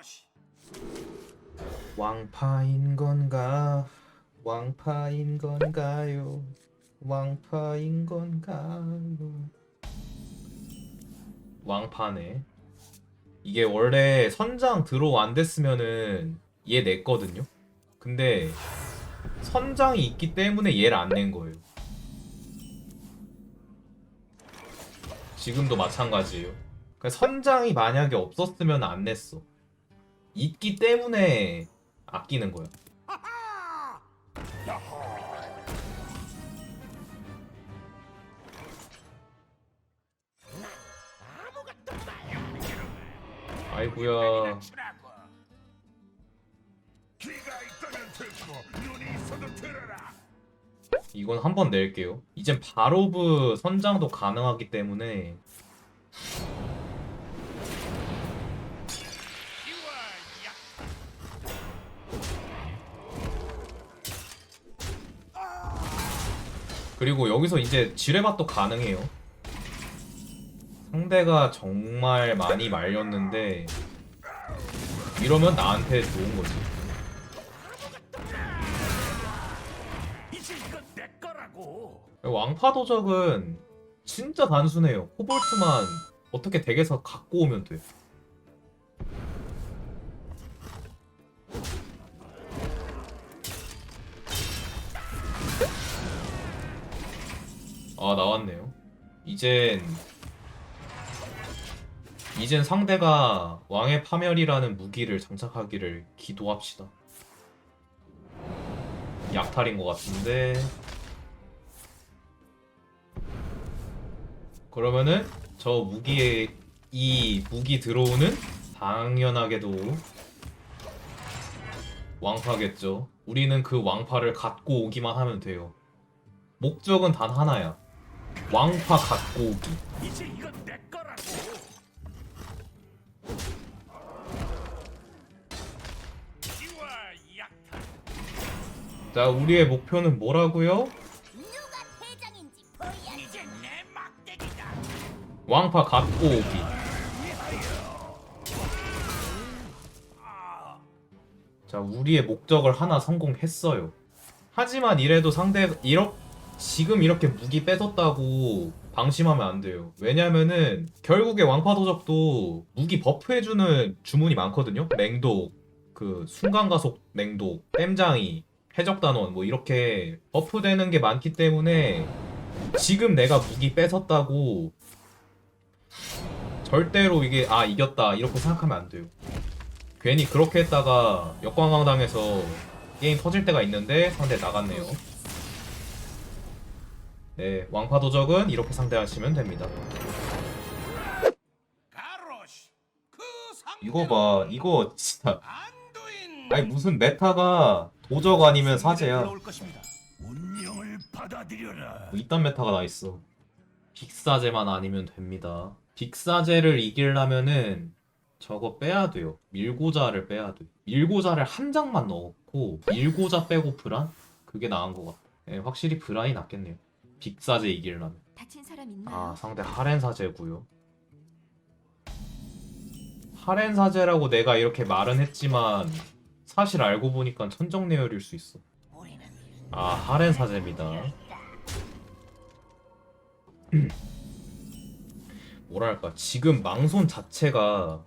가로시 왕파인 건가? 왕파인 건가요? 왕파인 건가요? 왕파네. 이게 원래 선장 드로우 안 됐으면은 얘 냈거든요. 근데 선장이 있기 때문에 얘를 안 낸 거예요. 지금도 마찬가지예요. 그러니까 선장이 만약에 없었으면 안 냈어. 있기 때문에 아끼는 거야. 아이구야. 이건 한번 낼게요. 이젠 바로브 선장도 가능하기 때문에 그리고 여기서 이제 지뢰밭도 가능해요. 상대가 정말 많이 말렸는데 이러면 나한테 좋은 거지. 왕파 도적은 진짜 단순해요. 코볼트만 어떻게 덱에서 갖고 오면 돼. 아 나왔네요. 이젠 이젠 상대가 왕의 파멸이라는 무기를 장착하기를 기도합시다. 약탈인 것 같은데 그러면은 저 무기에 이 무기 들어오는 당연하게도 왕파겠죠. 우리는 그 왕파를 갖고 오기만 하면 돼요. 목적은 단 하나야. 왕파 갖고 오기. 이제 이건 내 거라고 이와 약탈 자, 우리의 목표는 뭐라고요? 누가 대장인지 보여. 이제 내 막대기다 왕파 갖고 오기. 자, 우리의 목적을 하나 성공했어요. 하지만 이래도 상대 이렇 지금 이렇게 무기 뺏었다고 방심하면 안 돼요. 왜냐면은 결국에 왕파 도적도 무기 버프해주는 주문이 많거든요. 맹독, 그 순간 가속 맹독, 땜장이, 해적 단원 뭐 이렇게 버프되는 게 많기 때문에 지금 내가 무기 뺏었다고 절대로 이게 아 이겼다 이렇게 생각하면 안 돼요. 괜히 그렇게 했다가 역광강당해서 게임 터질 때가 있는데 상대 나갔네요. 네, 왕파 도적은 이렇게 상대하시면 됩니다. 그 이거 봐, 이거 진짜 아니 무슨 메타가 도적 아니면 사제야. 뭐. 이딴 메타가 나 있어. 빅사제만 아니면 됩니다. 빅사제를 이기려면은 저거 빼야 돼요. 밀고자를 빼야 돼. 밀고자를 한 장만 넣고 밀고자 빼고 브란? 그게 나은 것 같아. 네, 확실히 브란이 낫겠네요. 빅사제 이기려면. 다친 사람 있나요? 아 상대 하렌 사제고요. 하렌 사제라고 내가 이렇게 말은 했지만 사실 알고 보니까 천정내열일 수 있어. 아 하렌 사제입니다. 뭐랄까 지금 망손 자체가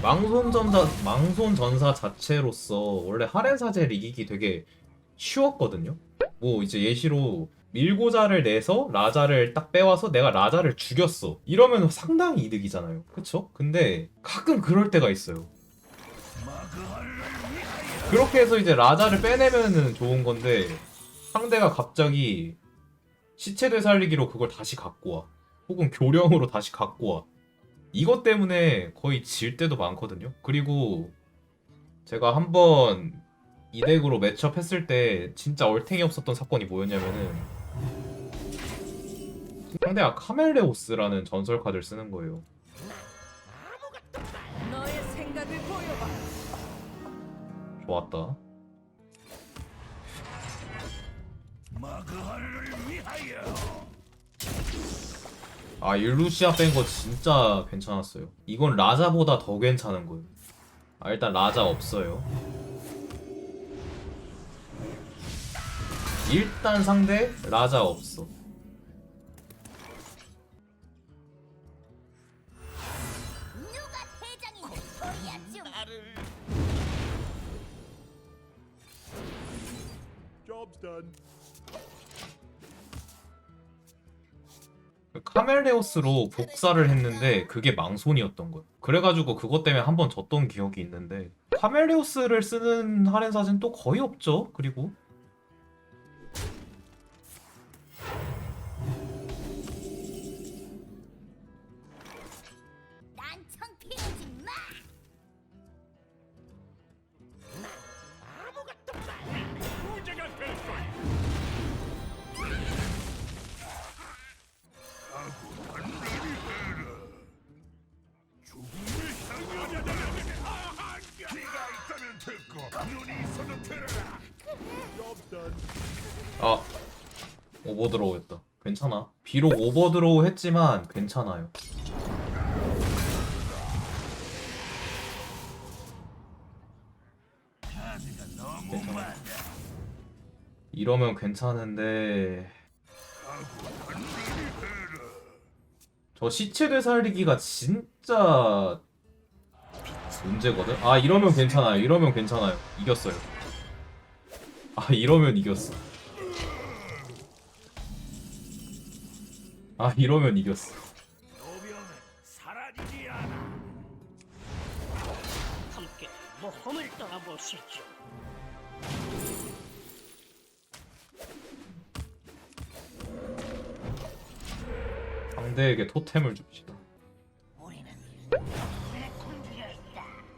망손 전사 망손 전사 자체로서 원래 하렌 사제를 이기기 되게 쉬웠거든요. 뭐 이제 예시로 밀고자를 내서 라자를 딱 빼와서 내가 라자를 죽였어. 이러면 상당히 이득이잖아요. 그쵸? 근데 가끔 그럴 때가 있어요. 그렇게 해서 이제 라자를 빼내면은 좋은 건데 상대가 갑자기 시체 되살리기로 그걸 다시 갖고 와. 혹은 교령으로 다시 갖고 와. 이것 때문에 거의 질 때도 많거든요. 그리고 제가 한번 이 덱으로 매치업 했을 때 진짜 얼탱이 없었던 사건이 뭐였냐면은 상대가 카멜레오스라는 전설 카드를 쓰는 거예요. 너의 생각을 보여봐. 좋았다. 아 일루시아 뺀 거 진짜 괜찮았어요. 이건 라자보다 더 괜찮은 거예요. 아 일단 라자 없어요. 일단 상대 라자 없어. 카멜레오스로 복사를 했는데 그게 망손이었던 거예요. 그래가지고 그것 때문에 한 번 졌던 기억이 있는데 카멜레오스를 쓰는 하렌 사진 또 거의 없죠. 그리고 오버드로우였다. 괜찮아. 비록 오버드로우 했지만 괜찮아요. 괜찮아. 이러면 괜찮은데 저 시체 되살리기가 진짜 문제거든. 아 이러면 괜찮아요. 이러면 괜찮아요. 이겼어요. 아 이러면 이겼어. 아 이러면 이겼어. 상대에게 토템을 줍시다.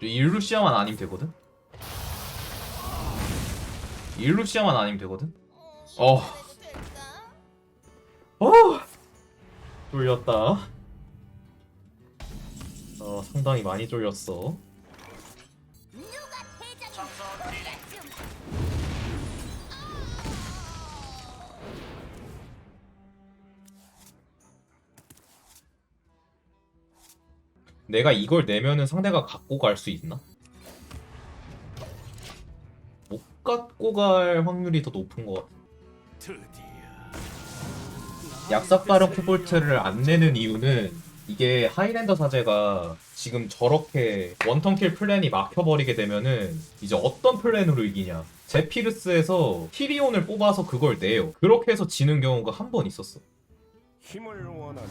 일루시아만 아니면 되거든? 일루시아만 아니면 되거든? 어. 어! 쫄렸다. 어, 상당히 많이 보여줌. 내가 이걸 내면은 상대가 갖고 갈 수 있나? 못 갖고 갈 확률이 더 높은 것 같아. 약삭바른 코볼트를 안 내는 이유는 이게 하이랜더 사제가 지금 저렇게 원턴킬 플랜이 막혀버리게 되면은 이제 어떤 플랜으로 이기냐 제피르스에서 티리온을 뽑아서 그걸 내요 그렇게 해서 지는 경우가 한 번 있었어 힘을 원한다.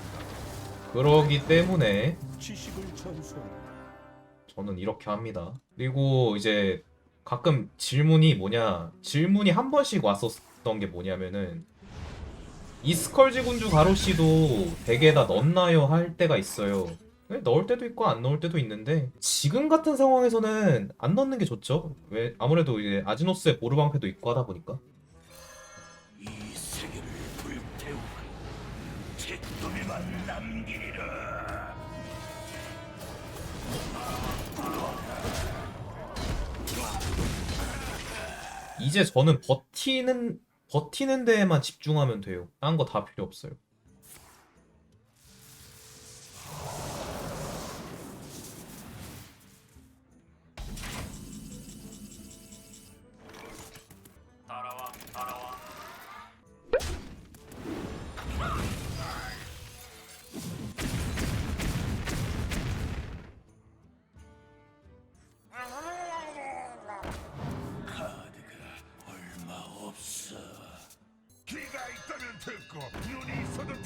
그러기 때문에 지식을 전수한다. 저는 이렇게 합니다 그리고 이제 가끔 질문이 뭐냐 질문이 한 번씩 왔었던 게 뭐냐면은 이스컬지 군주 가로씨도 덱에다 넣나요 할 때가 있어요. 네, 넣을 때도 있고 안 넣을 때도 있는데 지금 같은 상황에서는 안 넣는 게 좋죠. 왜 아무래도 이제 아지노스의 보르 방패도 있고 하다 보니까. 이제 저는 버티는 버티는 데에만 집중하면 돼요. 딴 거 다 필요 없어요.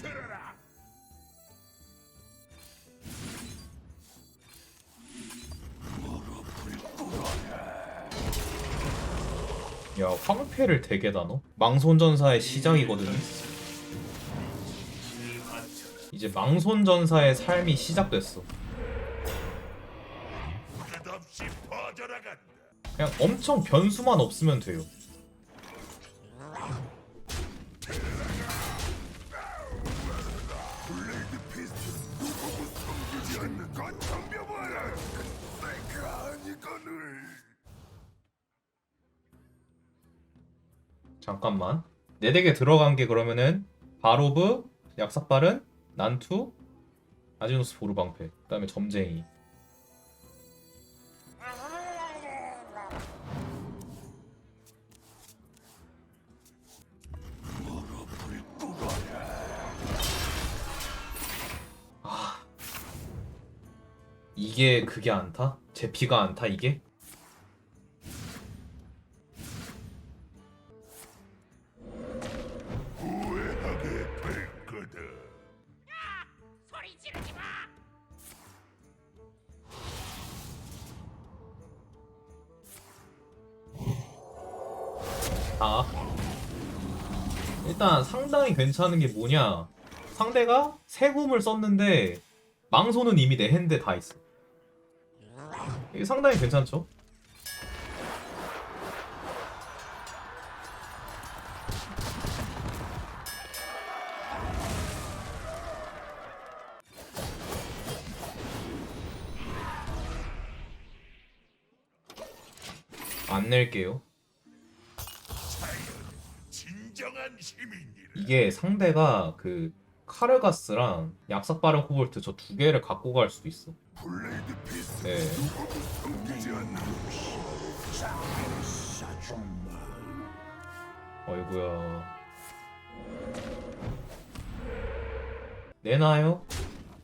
들어라. 야 황패를 덱에다 넣어? 망손전사의 시작이거든요. 이제 망손전사의 삶이 시작됐어. 그냥 엄청 변수만 없으면 돼요. 잠깐만. 내 덱에 들어간 게 그러면은 바로브, 약삭발은, 난투, 아지노스 보르방패, 그 다음에 점쟁이. 아, 이게 그게 안타? 제 피가 안타 이게? 일단 상당히 괜찮은 게 뭐냐? 상대가 세금을 썼는데 망소는 이미 내 핸드에 다 있어. 이게 상당히 괜찮죠? 안 낼게요 진정한 시민이라. 이게 상대가 그 카르가스랑 약삭바른 코볼트 저 두 개를 갖고 갈 수도 있어. 블레이드 피스트 네. 누구도 숨기지 않는 어이구야. 내놔요?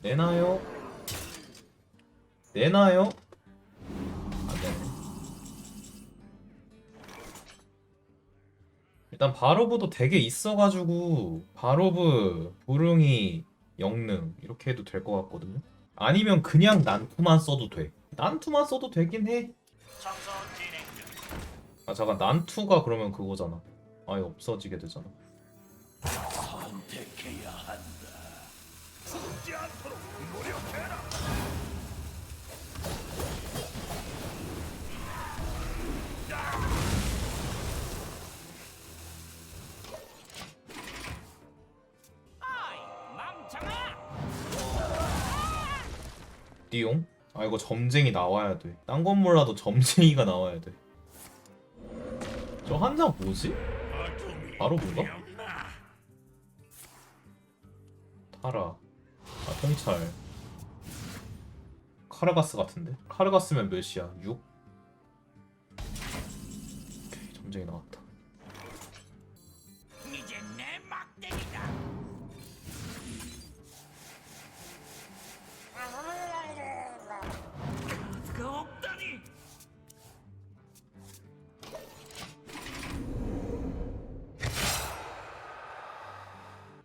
내놔요? 내놔요? 일단 바로브도 되게 있어가지고 바로브, 부릉이, 영능 이렇게 해도 될 것 같거든요. 아니면 그냥 난투만 써도 돼. 난투만 써도 되긴 해. 아 잠깐 난투가 그러면 그거잖아. 아예 없어지게 되잖아. 띠용? 아 이거 점쟁이 나와야 돼. 딴 건 몰라도 점쟁이가 나와야 돼. 저 한장 뭐지? 바로 뭔가? 타라. 아 통찰. 카르가스 같은데? 카르가스면 몇이야? 6? 오케이 점쟁이 나왔다.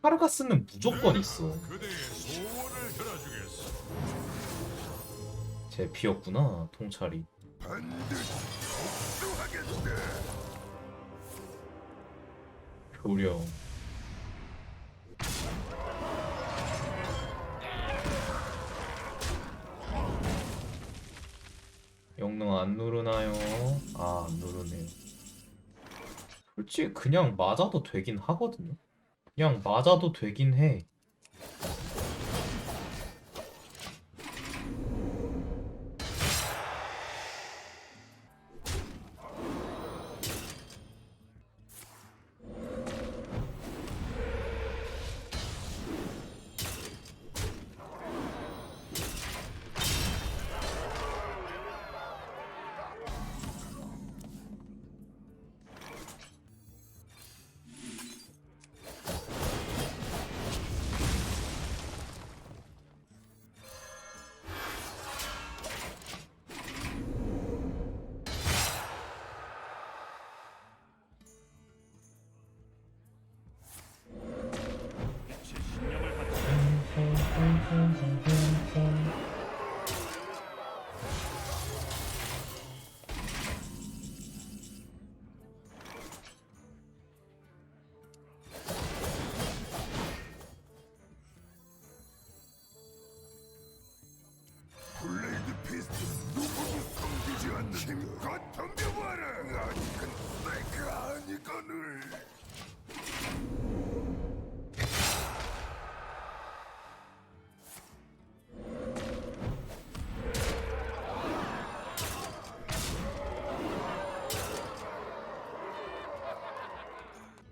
카르가스는 무조건 있어. 제 피였구나 통찰이. 교령. 영능 안 누르나요? 아, 안 누르네요. 솔직히 그냥 맞아도 되긴 하거든요. 그냥 맞아도 되긴 해. 누구도 숨기지 않는 힘껏 덤벼봐라. 아직은 내가 아니거늘.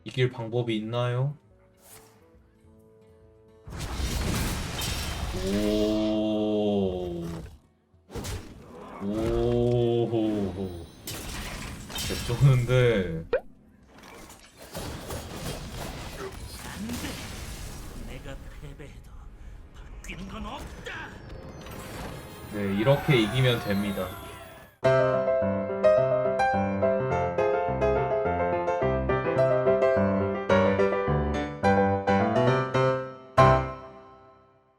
이길 방법이 있나요? 나오는데 안돼. 내가 패배해도 바뀌는 건 없다. 네 이렇게 이기면 됩니다